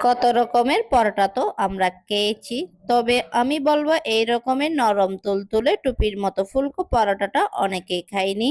কত রকমের পরোটা তো আমরা খেয়েছি। তবে আমি বলব এই রকমের নরম তুলতুলে টুপির মতো ফুলকো পরোটাটা অনেকেই খাইনি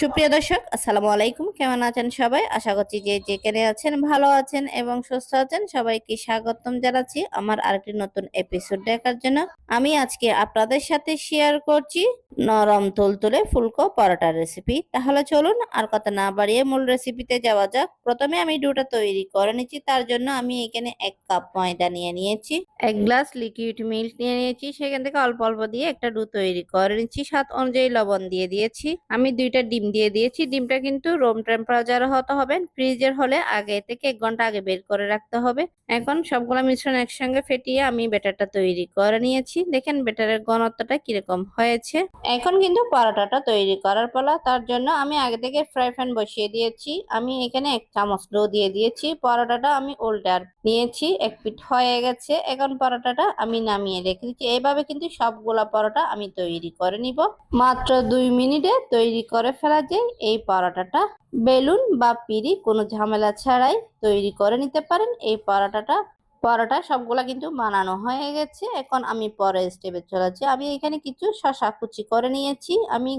সুপ্রিয় দর্শক, আসসালামু আলাইকুম। কেমন আছেন সবাই? আশা করছি যে যেখানে আছেন ভালো আছেন এবং সুস্থ আছেন। সবাইকে স্বাগতম জানাচ্ছি আমার আরেকটি নতুন এপিসোড দেখার জন্য। আমি আজকে আপনাদের সাথে শেয়ার করছি নরম তুলতুলে ফুলকো পরোটার রেসিপি তাহলে চলুন আর কথা না বাড়িয়ে মূল রেসিপিতে যাওয়া যাক। প্রথমে আমি ডোটা তৈরি করে নিচ্ছি। তার জন্য আমি এখানে এক কাপ ময়দা নিয়ে নিয়েছি। এক গ্লাস লিকুইড মিল্ক নিয়ে নিয়েছি, সেখান থেকে অল্প অল্প দিয়ে একটা ডো তৈরি করে নিচ্ছি। স্বাদ অনুযায়ী লবণ দিয়ে দিয়েছি। আমি দুইটা ডিম দিয়ে দিয়েছি। ডিমটা কিন্তু রুম টেম্পারেচার হতে হবে। ফ্রিজের হলে আগে থেকে এক ঘণ্টা আগে বের করে রাখতে হবে। এখন সবগুলো মিশ্রণ একসঙ্গে ফেটিয়ে আমি ব্যাটারটা তৈরি করে নিয়েছি। দেখেন ব্যাটারের ঘনত্বটা কীরকম হয়েছে। এখন কিন্তু পরোটাটা তৈরি করার পালা। তার জন্য আমি আগে থেকে ফ্রাই প্যান বসিয়ে দিয়েছি। আমি এখানে এক চামচ ডো দিয়ে দিয়েছি। পরোটাটা আমি উল্টার নিয়েছি। এক পিঠ হয়ে গেছে। এখন পরোটাটা আমি নামিয়ে রেখে দিচ্ছি এইভাবে কিন্তু সবগুলা পরোটা আমি তৈরি করে নিব। মাত্র দুই মিনিটে তৈরি করে ফেলা যায়। এই পরোটাটা বেলুন বা পিড়ি কোনো ঝামেলা ছাড়াই তৈরি করে নিতে পারেন। এই পরোটাটা, পরোটা সবগুলা কিন্তু বানানো হয়ে গেছে। এখন আমি পরে স্টেপে চলেছি আমি এখানে কিছু শশা কুচি করে নিয়েছি। আমি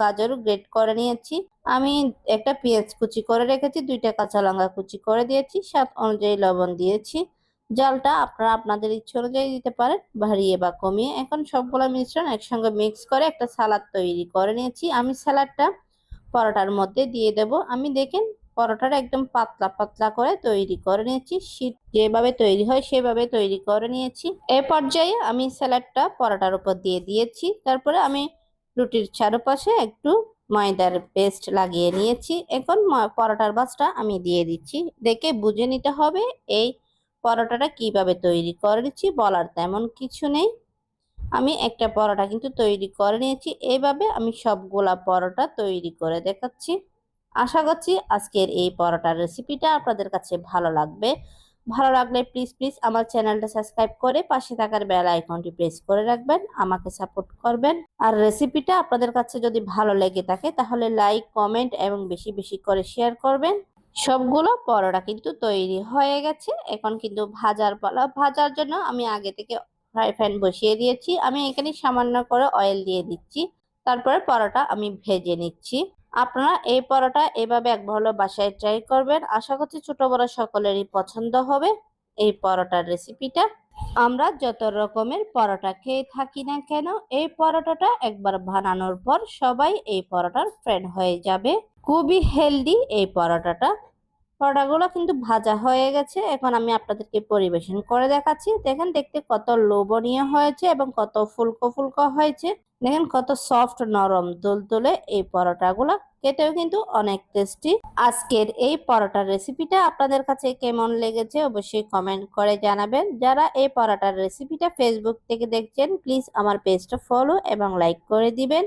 গাজর গ্রেট করে নিয়েছি। আমি একটা পেঁয়াজ কুচি করে রেখেছি। দুইটা কাঁচা লঙ্কা কুচি করে দিয়েছি। স্বাদ অনুযায়ী লবণ দিয়েছি। জলটা আপনারা আপনাদের ইচ্ছে অনুযায়ী দিতে পারেন, বাড়িয়ে বা কমিয়ে। এখন সবগুলা মিশ্রণ একসঙ্গে মিক্স করে একটা সালাদ তৈরি করে নিয়েছি। আমি সালাদটা পরোটার মধ্যে দিয়ে দেব। আমি দেখেন পরোটাটা একদম পাতলা পাতলা করে তৈরি করে নিয়েছি। শীত যেভাবে তৈরি হয় সেভাবে তৈরি করে নিয়েছি। এ পর্যায়ে আমি স্যালাডটা পরোটার উপর দিয়ে দিয়েছি। তারপরে আমি রুটির চারপাশে একটু ময়দার পেস্ট লাগিয়ে নিয়েছি। এখন পরোটার বাসটা আমি দিয়ে দিচ্ছি। দেখে বুঝে নিতে হবে, এই পরোটাটা কীভাবে তৈরি করে নিচ্ছি বলার তেমন কিছু নেই। আমি একটা পরোটা কিন্তু তৈরি করে নিয়েছি। এইভাবে আমি সবগুলা পরোটা তৈরি করে দেখাচ্ছি। আশা করছি আজকের এই পরোটার রেসিপিটা আপনাদের কাছে ভালো লাগবে। ভালো লাগলে প্লিজ প্লিজ আমার চ্যানেলটা সাবস্ক্রাইব করে পাশে থাকার বেল আইকনটি প্রেস করে রাখবেন, আমাকে সাপোর্ট করবেন। আর রেসিপিটা আপনাদের কাছে যদি ভালো লেগে থাকে তাহলে লাইক, কমেন্ট এবং বেশি বেশি করে শেয়ার করবেন। সবগুলো পরোটা কিন্তু তৈরি হয়ে গেছে। এখন কিন্তু ভাজার পালা, ভাজার জন্য আমি আগে থেকে ফ্রাই প্যান বসিয়ে দিয়েছি। আমি এখানে সামান্য করে অয়েল দিয়ে দিচ্ছি। তারপরে পরোটা আমি ভেজে নিচ্ছি। আপনারা এই পরোটা এভাবে এক ভালো বাসায় ট্রাই করবেন। আশা করছি ছোট বড় সকলেরই পছন্দ হবে এই পরোটার রেসিপিটা। আমরা যত রকমের পরোটা খেয়ে থাকি না কেন, এই পরোটাটা একবার বানানোর পর সবাই এই পরোটার ফ্রেন্ড হয়ে যাবে। খুবই হেলদি এই পরোটাটা। পরোটাগুলো কিন্তু ভাজা হয়ে গেছে। এখন আমি আপনাদেরকে পরিবেশন করে দেখাচ্ছি। দেখেন দেখতে কত লোভনীয় হয়েছে এবং কত ফুলকো ফুলকো হয়েছে। দেখেন কত সফট নরম তুলতুলে এই পরোটাগুলো। খেতেও কিন্তু অনেক টেস্টি আজকের এই পরোটার রেসিপিটা আপনাদের কাছে কেমন লেগেছে অবশ্যই কমেন্ট করে জানাবেন। যারা এই পরোটার রেসিপিটা ফেসবুক থেকে দেখছেন প্লিজ আমার পেজটা ফলো এবং লাইক করে দিবেন।